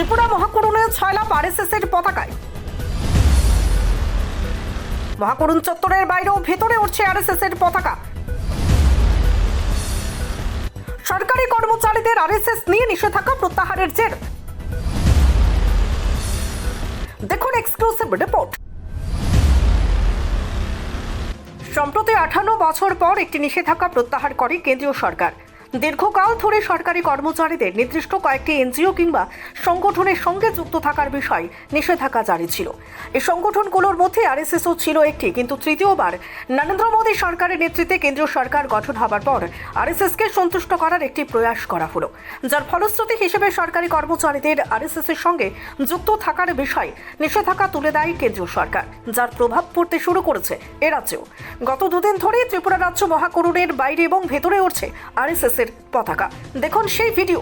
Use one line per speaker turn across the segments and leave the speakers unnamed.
Tripura মহাকরণে RSS এর পতাকায়। মহাকরুণ চত্বরের বাইরেও ভেতরে উঠছে আরএসএস এর পতাকা। সরকারি কর্মচারীদের আরএসএস নিয়ে নিষেধাজ্ঞা প্রত্যাহারের জের। দেখুন এক্সক্লুসিভ রিপোর্ট সম্প্রতি আঠান্ন বছর পর একটি নিষেধাজ্ঞা প্রত্যাহার করে কেন্দ্রীয় সরকার। দীর্ঘকাল ধরে সরকারি কর্মচারীদের নির্দিষ্ট কয়েকটি এনজিও কিংবা সংগঠনের সঙ্গে যুক্ত থাকার বিষয় নিষেধাজ্ঞা জারি ছিল। এই সংগঠনগুলোর মধ্যে আরএসএসও ছিল একটি, কিন্তু তৃতীয়বার নরেন্দ্র মোদী সরকারের নেতৃত্বে কেন্দ্রীয় সরকার গঠন হবার পর আরএসএসকে সন্তুষ্ট করার একটি প্রয়াস করা হলো। যার ফলশ্রুতি হিসেবে সরকারি কর্মচারীদের আরএসএস এর সঙ্গে যুক্ত থাকার বিষয়ে নিষেধাজ্ঞা তুলে দেয় কেন্দ্রীয় সরকার, যার প্রভাব পড়তে শুরু করেছে এ রাজ্যেও। গত দুদিন ধরেই ত্রিপুরা রাজ্য মহাকরণের বাইরে এবং ভেতরে উঠছে আরএসএস পতাকা। দেখুন সেই ভিডিও।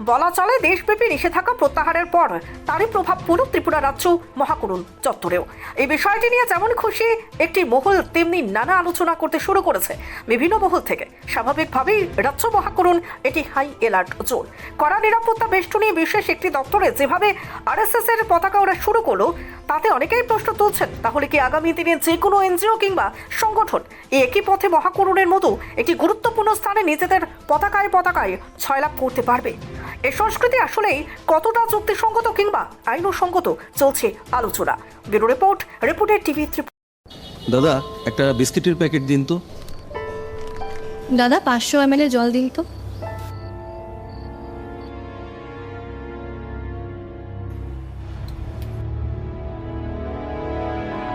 বলা চলে দেশব্যাপী নিষেধাজ্ঞা প্রত্যাহারের পর তারই প্রভাব পুরো ত্রিপুরা রাজ্য মহাকরুণ চত্বরেও। এই বিষয়টি নিয়ে যেমন খুশি, একটি মহল তেমনি নানা আলোচনা করতে শুরু করেছে। বিভিন্ন মহল থেকে। স্বাভাবিকভাবেই রাজ্য মহাকরুণ এটি হাই এলার্ট জোন কড়া নিরাপত্তা বেষ্টনী বিশেষ একটি দপ্তরে যেভাবে আরএসএস এর পতাকা ওরা শুরু করল তাতে অনেকেই প্রশ্ন তুলছেন তাহলে কি আগামী দিনে যে কোনো এনজিও কিংবা সংগঠন এই একই পথে মহাকরণের মতো একটি গুরুত্বপূর্ণ স্থানে নিজেদের পতাকায় পতাকায় ছয়লাভ করতে পারবে? এ সংস্কৃতি আসলেই কতটা যুক্তিসঙ্গত কিংবা আইনসঙ্গত চলছে আলোচনা। ব্যুরো রিপোর্ট রিপোর্টের টিভি
দাদা একটা বিস্কিটের প্যাকেট দিন তো।
দাদা পাঁচশো এম জল দিন তো।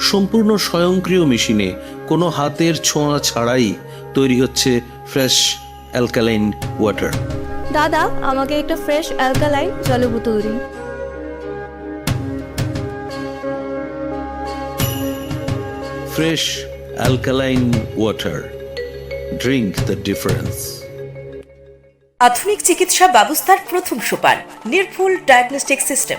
সম্পূর্ণ স্বয়ংক্রিয় মেশিনে কোনো হাতের ছোঁয়া ছাড়াই তৈরি হচ্ছে ফ্রেশ অ্যালকালাইন ওয়াটার।
দাদা আমাকে একটা ফ্রেশ অ্যালকালাইন জলের বোতল দিন।
Fresh alkaline water. Drink the difference.
আধুনিক চিকিৎসা ব্যবস্থার প্রথম সোপান নির্ভুল ডায়াগনস্টিক সিস্টেম।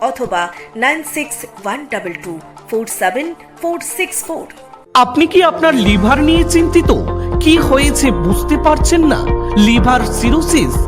অথবা nine six one double two four seven four six four.
আপনি কি আপনার লিভার নিয়ে চিন্তিত? কি হয়েছে বুঝতে পারছেন না? Liver cirrhosis